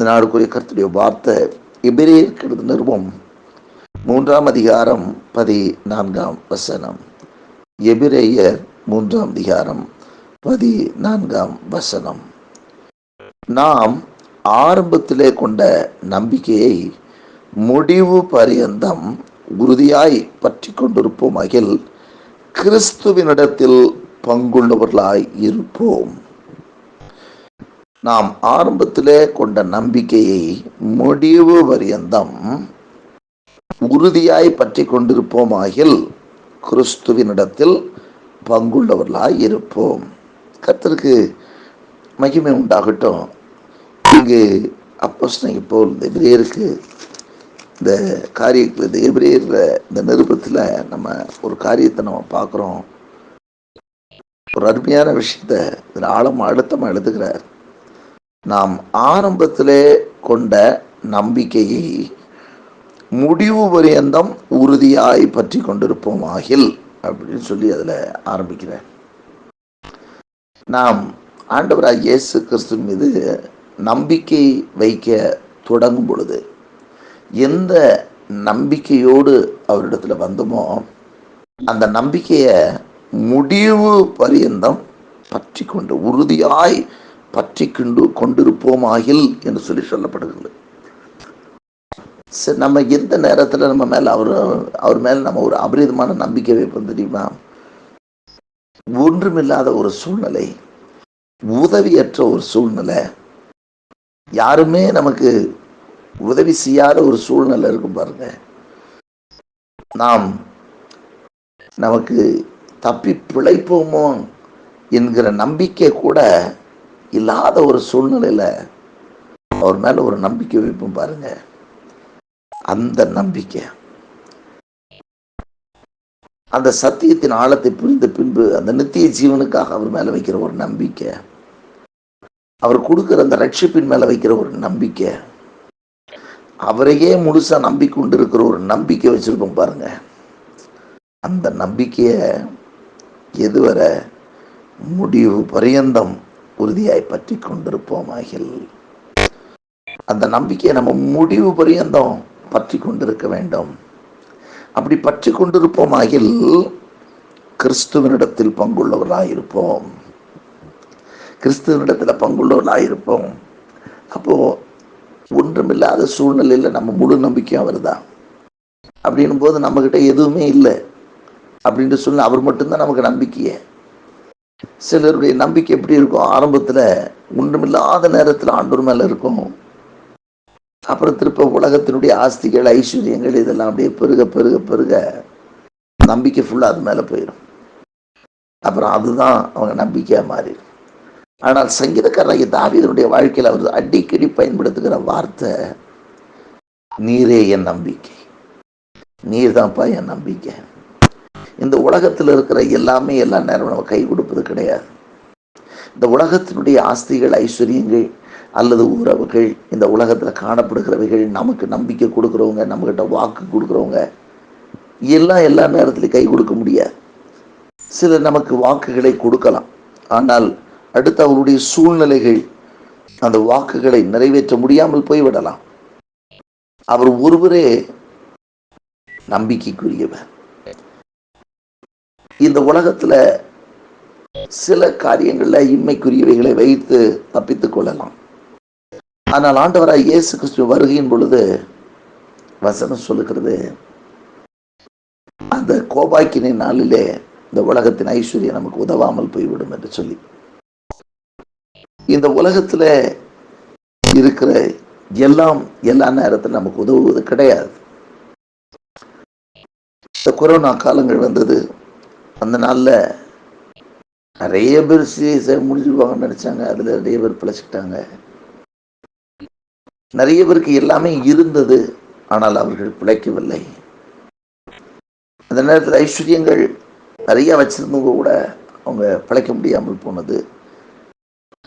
இந்த நாடுக்குரிய கருத்துடைய வார்த்தை எபிரேயர்க்கிறது நிறுவம் மூன்றாம் அதிகாரம் பதினான்காம் வசனம். எபிரேயர் மூன்றாம் அதிகாரம் பதினான்காம் வசனம். நாம் ஆரம்பத்திலே கொண்ட நம்பிக்கையை முடிவு பரியந்தம் உறுதியாய் பற்றி கொண்டிருப்போம் அகில் கிறிஸ்துவினிடத்தில் பங்குள்ளவர்களாய் இருப்போம். நாம் ஆரம்பத்திலே கொண்ட நம்பிக்கையை முடிவு பரியந்தம் உறுதியாய் பற்றி கொண்டிருப்போமாகில் கிறிஸ்துவினிடத்தில் பங்குள்ளவர்களாய் இருப்போம். கத்திற்கு மகிமை உண்டாகட்டும். இங்கு அப்போஸ்தலன் போல் இந்த எபிரேயருக்கு இந்த காரியத்தில் இந்த எபிரேயர் இந்த நிருபத்தில் நம்ம ஒரு காரியத்தை நம்ம பார்க்குறோம். ஒரு அருமையான விஷயத்த இதில் ஆழமாக அழுத்தமாக எழுதுகிறார். நாம் ஆரம்பத்திலே கொண்ட நம்பிக்கையை முடிவு பரியந்தம் உறுதியாய் பற்றி கொண்டிருப்போம் ஆகில் அப்படின்னு சொல்லி அதில் ஆரம்பிக்கிறேன். நாம் ஆண்டவராக இயேசு கிறிஸ்து மீது நம்பிக்கை வைக்க தொடங்கும் பொழுது எந்த நம்பிக்கையோடு அவரிடத்துல வந்தோமோ அந்த நம்பிக்கையை முடிவு பரியந்தம் பற்றி கொண்டு உறுதியாய் பற்றி கொண்டு கொண்டிருப்போமாகில் என்று சொல்லி சொல்லப்படுகிறது. சரி நம்ம எந்த நேரத்தில் நம்ம மேலே அவர் அவர் மேலே நம்ம ஒரு அபரிதமான நம்பிக்கை வைப்போம் தெரியுமா? ஒன்றுமில்லாத ஒரு சூழ்நிலை உதவியற்ற ஒரு சூழ்நிலை. யாருமே நமக்கு உதவி செய்யாத ஒரு சூழ்நிலை இருக்கும் பாருங்க. நாம் நமக்கு தப்பி பிழைப்போமோ என்கிற நம்பிக்கை கூட இல்லாத ஒரு சூழ்நிலையில அவர் மேல ஒரு நம்பிக்கை வைப்போம் பாருங்க. அந்த நம்பிக்கை. அந்த சத்தியத்தின் ஆழத்தை புரிந்த பின்பு அந்த நித்திய ஜீவனுக்காக அவர் மேல வைக்கிற ஒரு நம்பிக்கை. அவர் கொடுக்குற அந்த ரட்சிப்பின் மேல வைக்கிற ஒரு நம்பிக்கை. அவரையே முழுசா நம்பிக்கொண்டு இருக்கிற ஒரு நம்பிக்கை வச்சுருப்போம் பாருங்க. அந்த நம்பிக்கையை எதுவரை? முடிவு பரியந்தம். உறுதியாய் பற்றி கொண்டிருப்போம் ஆகில் அந்த நம்பிக்கையை நம்ம முடிவு பரியந்தம் பற்றி கொண்டிருக்க வேண்டும். அப்படி பற்றி கொண்டிருப்போம் ஆகில் கிறிஸ்துவனிடத்தில் பங்குள்ளவராயிருப்போம் கிறிஸ்துவனிடத்தில் பங்குள்ளவர்களாயிருப்போம். அப்போ ஒன்றுமில்லாத சூழ்நிலையில் நம்ம முழு நம்பிக்கையும் அவர் தான் அப்படின்னும் போது நம்மக்கிட்ட எதுவுமே இல்லை. அப்படின்ட்டு சொல்லி அவர் மட்டும்தான் நமக்கு நம்பிக்கையே. சிலருடைய நம்பிக்கை எப்படி இருக்கும்? ஆரம்பத்தில் ஒன்றுமில்லாத நேரத்தில் ஆண்டூர் மேலே இருக்கும். அப்புறம் திருப்ப உலகத்தினுடைய ஆஸ்திகள் ஐஸ்வர்யங்கள் இதெல்லாம் அப்படியே பெருக பெருக பெருக நம்பிக்கை ஃபுல்லாக அது மேலே போயிடும் அப்புறம் அதுதான் அவங்க நம்பிக்கையாக மாறிடும். ஆனால் சங்கீதக்காரராகிய தாவீதனுடைய வாழ்க்கையில் அவர் அடிக்கடி பயன்படுத்துகிற வார்த்தை நீரே என் நம்பிக்கை. நீர் தான்ப்பா என் நம்பிக்கை. இந்த உலகத்தில் இருக்கிற எல்லாமே எல்லா நேரம் நம்ம கை கொடுப்பது கிடையாது. இந்த உலகத்தினுடைய ஆஸ்திகள் ஐஸ்வர்யங்கள் அல்லது உறவுகள் இந்த உலகத்தில் காணப்படுகிறவைகள் நமக்கு நம்பிக்கை கொடுக்குறவங்க நம்மக்கிட்ட வாக்கு கொடுக்குறவங்க எல்லாம் எல்லா நேரத்திலையும் கை கொடுக்க முடியாது. சிலர் நமக்கு வாக்குகளை கொடுக்கலாம். ஆனால் அடுத்து அவருடைய சூழ்நிலைகள் அந்த வாக்குகளை நிறைவேற்ற முடியாமல் போய்விடலாம். அவர் ஒருவரே நம்பிக்கைக்குரியவர். இந்த உலகத்துல சில காரியங்கள்ல இம்மைக்குரியவைகளை வைத்து தப்பித்துக் கொள்ளலாம். ஆனால் ஆண்டவராக இயேசு கிறிஸ்து வருகையின் பொழுது வசனம் சொல்லுகிறது அந்த கோபாக்கினை நாளிலே இந்த உலகத்தின் ஐஸ்வர்யம் நமக்கு உதவாமல் போய்விடும் என்று சொல்லி. இந்த உலகத்துல இருக்கிற எல்லாம் எல்லா நேரத்தில் நமக்கு உதவுவது கிடையாது. இந்த கொரோனா காலங்கள் வந்தது அந்த நாளில் நிறைய பேர் சீரியஸாக முடிஞ்சுடுவாங்கன்னு நினச்சாங்க. அதில் நிறைய பேர் பிழைச்சிக்கிட்டாங்க. நிறைய பேருக்கு எல்லாமே இருந்தது. ஆனால் அவர்கள் பிழைக்கவில்லை. அந்த நேரத்தில் ஐஸ்வர்யங்கள் நிறையா வச்சிருந்தவங்க கூட அவங்க பிழைக்க முடியாமல் போனது.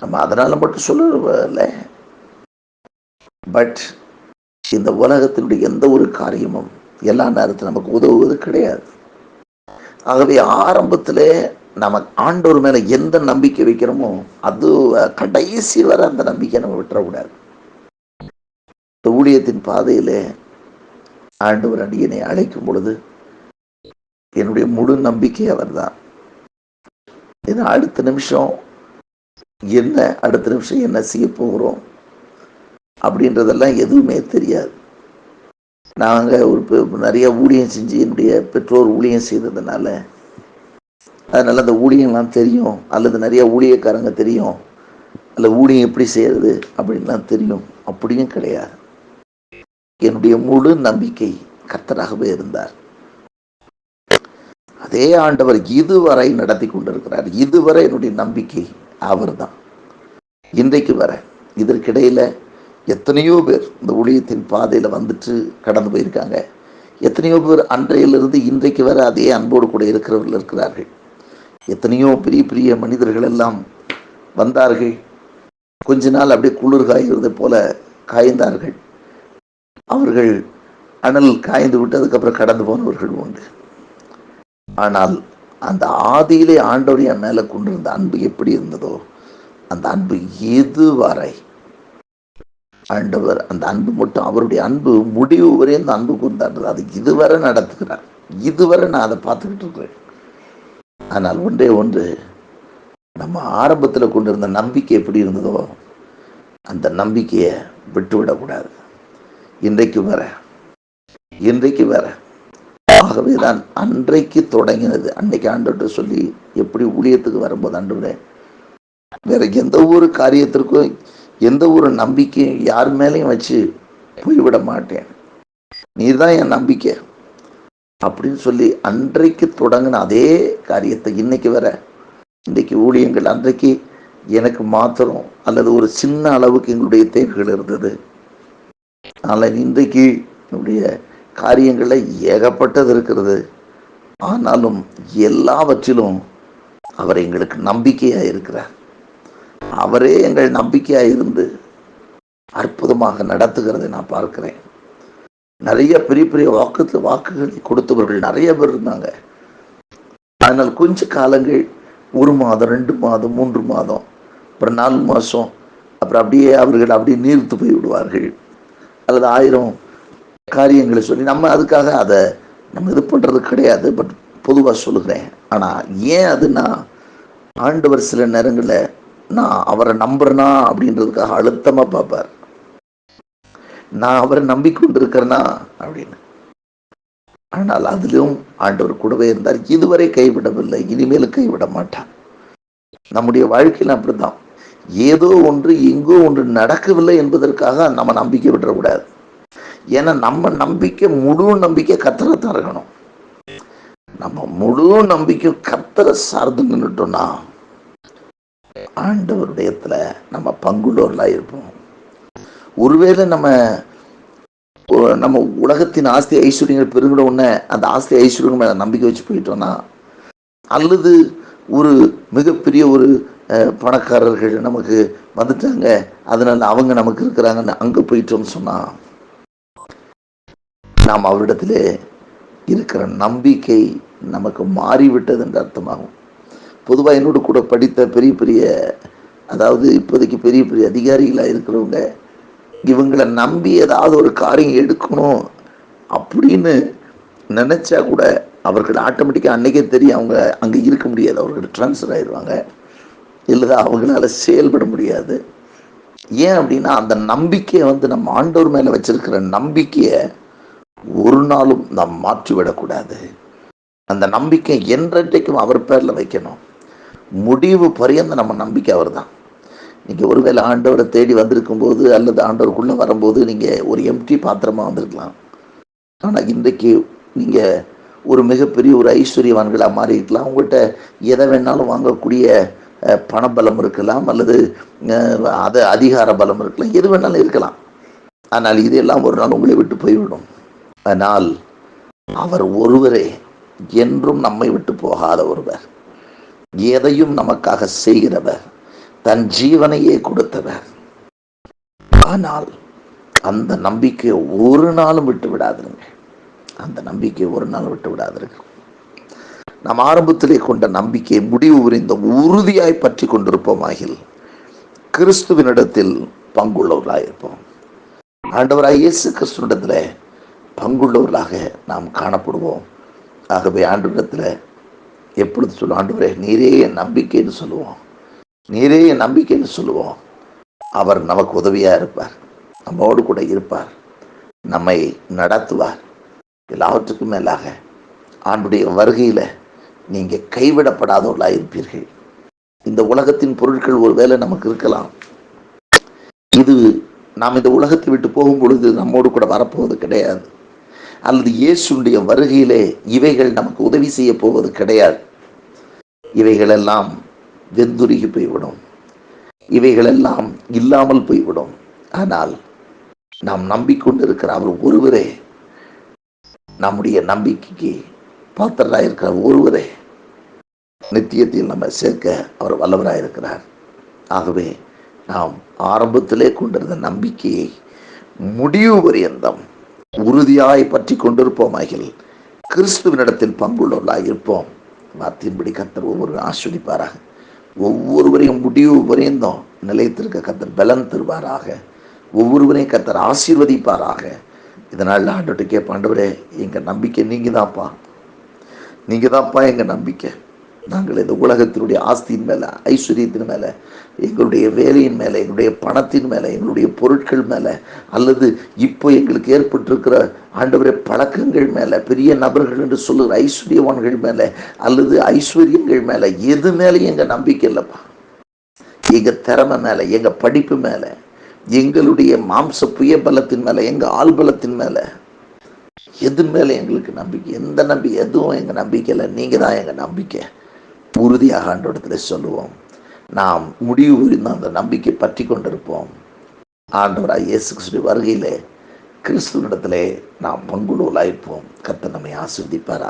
நம்ம அதனால் மட்டும் சொல்லல பட் இந்த உலகத்தினுடைய எந்த ஒரு காரியமும் எல்லா நேரத்தில் நமக்கு உதவுவது கிடையாது. ஆகவே ஆரம்பத்திலே நம்ம ஆண்டோர் மேல எந்த நம்பிக்கை வைக்கிறோமோ அது கடைசி வரை அந்த நம்பிக்கை நம்ம விட்டுறக்கூடாது. இந்த ஊழியத்தின் பாதையிலே ஆண்டவர் அடியனை அழைக்கும் பொழுது என்னுடைய முழு நம்பிக்கை அவர்தான். ஏன்னா அடுத்த நிமிஷம் என்ன அடுத்த நிமிஷம் என்ன செய்ய போகிறோம் அப்படின்றதெல்லாம் எதுவுமே தெரியாது. நாங்கள் ஒரு பெ- நிறைய ஊழியம் செஞ்சு என்னுடைய பெற்றோர் ஊழியம் செய்ததுனால அதனால் அந்த ஊழியம்லாம் தெரியும் அல்லது நிறைய ஊழியக்காரங்க தெரியும் அல்ல ஊழியம் எப்படி செய்கிறது அப்படின்லாம் தெரியும். அப்படியும் கிடையாது. என்னுடைய முழு நம்பிக்கை கர்த்தராகவே இருந்தார். அதே ஆண்டவர் இதுவரை நடத்தி கொண்டிருக்கிறார். இதுவரை என்னுடைய நம்பிக்கை அவர்தான். இன்றைக்கு வர இதற்கிடையில் எத்தனையோ பேர் இந்த ஊழியத்தின் பாதையில் வந்துட்டு கடந்து போயிருக்காங்க. எத்தனையோ பேர் அன்றையிலிருந்து இன்றைக்கு வர அதே அன்போடு கூட இருக்கிறவர்கள் இருக்கிறார்கள். எத்தனையோ பெரிய பெரிய மனிதர்கள் எல்லாம் வந்தார்கள். கொஞ்ச நாள் அப்படியே குளிர் காய்கிறது போல காய்ந்தார்கள். அவர்கள் அனல் காய்ந்து விட்டு அதுக்கப்புறம் கடந்து போனவர்கள் உண்டு. ஆனால் அந்த ஆதியிலே ஆண்டவர் என் மேல கொண்டிருந்த அன்பு எப்படி இருந்ததோ அந்த அன்பு எதுவரை ஆண்டவர் அந்த அன்பு மட்டும் அவருடைய அன்பு முடிவு வரை அந்த அன்பு கொண்டாடுறது. அது இதுவரை நடத்துகிறார். இதுவரை நான் அதை பார்த்துக்கிட்டு இருக்கிறேன். ஆனால் ஒன்றே ஒன்று நம்ம ஆரம்பத்தில் கொண்டிருந்த நம்பிக்கை எப்படி இருந்ததோ அந்த நம்பிக்கையை விட்டுவிடக்கூடாது. இன்றைக்கு வர இன்றைக்கு வர. ஆகவே தான் அன்றைக்கு தொடங்கினது. அன்னைக்கு ஆண்டவர்கிட்ட சொல்லி எப்படி ஊழியத்துக்கு வரும்போது ஆண்டவரே வேற எந்த ஒரு காரியத்திற்கும் எந்த ஒரு நம்பிக்கையும் யார் மேலேயும் வச்சு போய்விட மாட்டேன். நீதான் என் நம்பிக்கை. அப்படின்னு சொல்லி அன்றைக்கு தொடங்கின அதே காரியத்தை இன்னைக்கு வர இன்றைக்கு ஊழியங்கள் அன்றைக்கு எனக்கு மாத்திரம் அல்லது ஒரு சின்ன அளவுக்கு எங்களுடைய தேவைகள் இருந்தது. ஆனால் இன்றைக்கு என்னுடைய காரியங்களில் ஏகப்பட்டது இருக்கிறது. ஆனாலும் எல்லாவற்றிலும் அவர் எங்களுக்கு நம்பிக்கையாக இருக்கிறார். அவரே எங்கள் நம்பிக்கையாக இருந்து அற்புதமாக நடத்துகிறதை நான் பார்க்கிறேன். நிறைய பெரிய பெரிய வாக்கு வாக்குகளை கொடுத்தவர்கள் நிறைய பேர் இருந்தாங்க. அதனால் கொஞ்ச காலங்கள் ஒரு மாதம் ரெண்டு மாதம் மூன்று மாதம் அப்புறம் நாலு மாதம் அப்புறம் அப்படியே அவர்கள் அப்படியே நீர்த்து போய் விடுவார்கள். அல்லது ஆயிரம் காரியங்களை சொல்லி நம்ம அதுக்காக அதை நம்ம இது பண்ணுறது கிடையாது பட் பொதுவாக சொல்லுகிறேன். ஆனால் ஏன் அதுனா ஆண்டவர் சில நேரங்களில் நான் அவரை நம்புறேனா அப்படின்றதுக்காக அழுத்தமாக பார்ப்பார். நான் அவரை நம்பிக்கொண்டிருக்கிறேனா அப்படின்னு. ஆனால் அதிலும் ஆண்டவர் கூடவே இருந்தார். இதுவரை கைவிடவில்லை. இனிமேலும் கைவிட மாட்டார். நம்முடைய வாழ்க்கையில் அப்படிதான் ஏதோ ஒன்று எங்கோ ஒன்று நடக்கவில்லை என்பதற்காக நம்ம நம்பிக்கை விடக்கூடாது. ஏன்னா நம்ம நம்பிக்கை முழு நம்பிக்கை கத்தரை இருக்கணும். நம்ம முழு நம்பிக்கை கத்தரை சார்ந்து நின்றுட்டோம்னா ஆண்டவருடையத்தில் நம்ம பங்குள்ளவர்களாக இருப்போம். ஒருவேளை நம்ம நம்ம உலகத்தின் ஆஸ்தி ஐஸ்வர்யங்கள் பெருங்கிட உடனே அந்த ஆஸ்தி ஐஸ்வர்யங்கள் மேலே நம்பிக்கை வச்சு போயிட்டோம்னா அல்லது ஒரு மிகப்பெரிய ஒரு பணக்காரர்கள் நமக்கு வந்துட்டாங்க அதனால அவங்க நமக்கு இருக்கிறாங்கன்னு அங்கே போயிட்டோம்னு சொன்னால் நாம் அவரிடத்திலே இருக்கிற நம்பிக்கை நமக்கு மாறிவிட்டது என்று அர்த்தமாகும். பொதுவாக என்னோட கூட படித்த பெரிய பெரிய அதாவது இப்போதைக்கு பெரிய பெரிய அதிகாரிகளாக இருக்கிறவங்க இவங்களை நம்பி ஏதாவது ஒரு காரியம் எடுக்கணும் அப்படின்னு நினச்சா கூட அவர்கள் ஆட்டோமேட்டிக்காக அன்னைக்கே தெரியும் அவங்க அங்கே இருக்க முடியாது. அவர்கள் ட்ரான்ஸ்ஃபர் ஆயிடுவாங்க. இல்லை அவங்களால செயல்பட முடியாது. ஏன் அப்படின்னா அந்த நம்பிக்கையை வந்து நம்ம ஆண்டவர் மேலே வச்சிருக்கிற நம்பிக்கையை ஒரு நாளும் நாம் மாற்றிவிடக்கூடாது. அந்த நம்பிக்கை என்றைக்கும் அவர் பேரில் வைக்கணும். முடிவு பரியந்த நம்ம நம்பிக்கை அவர் தான் நீங்கள் ஒருவேளை ஆண்டவரை தேடி வந்திருக்கும் போது அல்லது ஆண்டவருக்குள்ளே வரும்போது நீங்கள் ஒரு எம்டி பாத்திரமாக வந்திருக்கலாம். ஆனால் இன்றைக்கு நீங்கள் ஒரு மிகப்பெரிய ஒரு ஐஸ்வர்யவான்களாக மாறிக்கலாம் உங்கள்கிட்ட எதை வேணாலும் வாங்கக்கூடிய பணபலம் இருக்கலாம் அல்லது அது அதிகார பலம் இருக்கலாம். எது வேணாலும் இருக்கலாம். ஆனால் இதெல்லாம் ஒரு நாள் உங்களை விட்டு போய்விடும். ஆனால் அவர் ஒருவரே என்றும் நம்மை விட்டு போகாத ஒருவர். எதையும் நமக்காக செய்கிறவர் தன் ஜீவனையே கொடுத்தவர். ஆனால் அந்த நம்பிக்கையை ஒரு நாளும் விட்டு விடாதிருங்க அந்த நம்பிக்கையை ஒரு நாள் விட்டு விடாதுங்க நாம் ஆரம்பத்திலே கொண்ட நம்பிக்கை முடிவு புரிந்த உறுதியாய் பற்றி கொண்டிருப்போமாகில் கிறிஸ்துவினிடத்தில் பங்குள்ளவர்களாயிருப்போம். ஆண்டவராக இயேசு கிறிஸ்துவனிடத்தில் பங்குள்ளவர்களாக நாம் காணப்படுவோம். ஆகவே ஆண்டவரிடத்தில் எப்பொழுது சொல்லுவோம் ஆண்டவரே நீரே என் நம்பிக்கைன்னு சொல்லுவோம். நீரே என் நம்பிக்கைன்னு சொல்லுவோம். அவர் நமக்கு உதவியாக இருப்பார். நம்மோடு கூட இருப்பார். நம்மை நடத்துவார். எல்லாவற்றுக்கும் மேலாக ஆண்டுடைய வருகையில் நீங்கள் கைவிடப்படாதவர்களாக இருப்பீர்கள். இந்த உலகத்தின் பொருட்கள் ஒருவேளை நமக்கு இருக்கலாம். இது நாம் இந்த உலகத்தை விட்டு போகும் பொழுது நம்மோடு கூட வரப்போவது கிடையாது. அல்லது இயேசுடைய வருகையிலே இவைகள் நமக்கு உதவி செய்ய போவது கிடையாது. இவைகளெல்லாம் வெந்துருகி போய்விடும். இவைகளெல்லாம் இல்லாமல் போய்விடும். ஆனால் நாம் நம்பிக்கொண்டிருக்கிற அவர் ஒருவரே நம்முடைய நம்பிக்கைக்கு பாத்திரராக இருக்கிற ஒருவரே நித்தியத்தில் நம்ம சேர்க்க அவர் வல்லவராக இருக்கிறார் ஆகவே நாம் ஆரம்பத்திலே கொண்டிருந்த நம்பிக்கையை முடிவு பரியந்தம் உறுதியாய் பற்றி கொண்டிருப்போமாகில் கிறிஸ்துவனிடத்தில் பங்குள்ளவர்களாக இருப்போம். வார்த்தையின்படி கத்தர் ஒவ்வொரு ஆஸ்வதிப்பாராக. ஒவ்வொருவரையும் முடிவு பரியந்தம் நிலைத்திருக்க கத்தர் பலன் தருவாராக. ஒவ்வொருவரையும் கத்தர் ஆசீர்வதிப்பாராக. இதனால் ஆண்டுகிட்ட கேட்பாண்டவரே எங்கள் நம்பிக்கை நீங்கள் தான்ப்பா நீங்கள் தான்ப்பா எங்கள் நம்பிக்கை. நாங்கள் இந்த உலகத்தினுடைய ஆஸ்தியின் மேலே ஐஸ்வர்யத்தின் மேலே எங்களுடைய வேலையின் மேலே எங்களுடைய பணத்தின் மேலே எங்களுடைய பொருட்கள் மேலே அல்லது இப்போ எங்களுக்கு ஏற்பட்டிருக்கிற ஆண்டவரே பழக்கங்கள் மேலே பெரிய நபர்கள் என்று சொல்லுகிற ஐஸ்வர்யவான்கள் மேலே அல்லது ஐஸ்வர்யங்கள் மேலே எது மேலேயும் எங்கள் நம்பிக்கை இல்லைப்பா. எங்கள் திறமை மேலே எங்கள் படிப்பு மேலே எங்களுடைய மாம்ச புய பலத்தின் மேலே எங்கள் ஆள் பலத்தின் மேலே எது மேலே எங்களுக்கு நம்பிக்கை? எந்த நம்பிக்கை எதுவும் எங்கள் நம்பிக்கை இல்லை. நீங்கள் தான் எங்கள் நம்பிக்கை. உறுதியாக ஆண்டோடத்தில் சொல்லுவோம். நாம் முடிவு புரிந்து அந்த நம்பிக்கை பற்றி கொண்டிருப்போம். ஆண்டவராக இயேசு கிறிஸ்து வருகையிலே கிறிஸ்துவனிடத்திலே நாம் பங்குள்ளவர்களாயிருப்போம் கத்த நம்மை ஆசிர்வதிப்பாரா?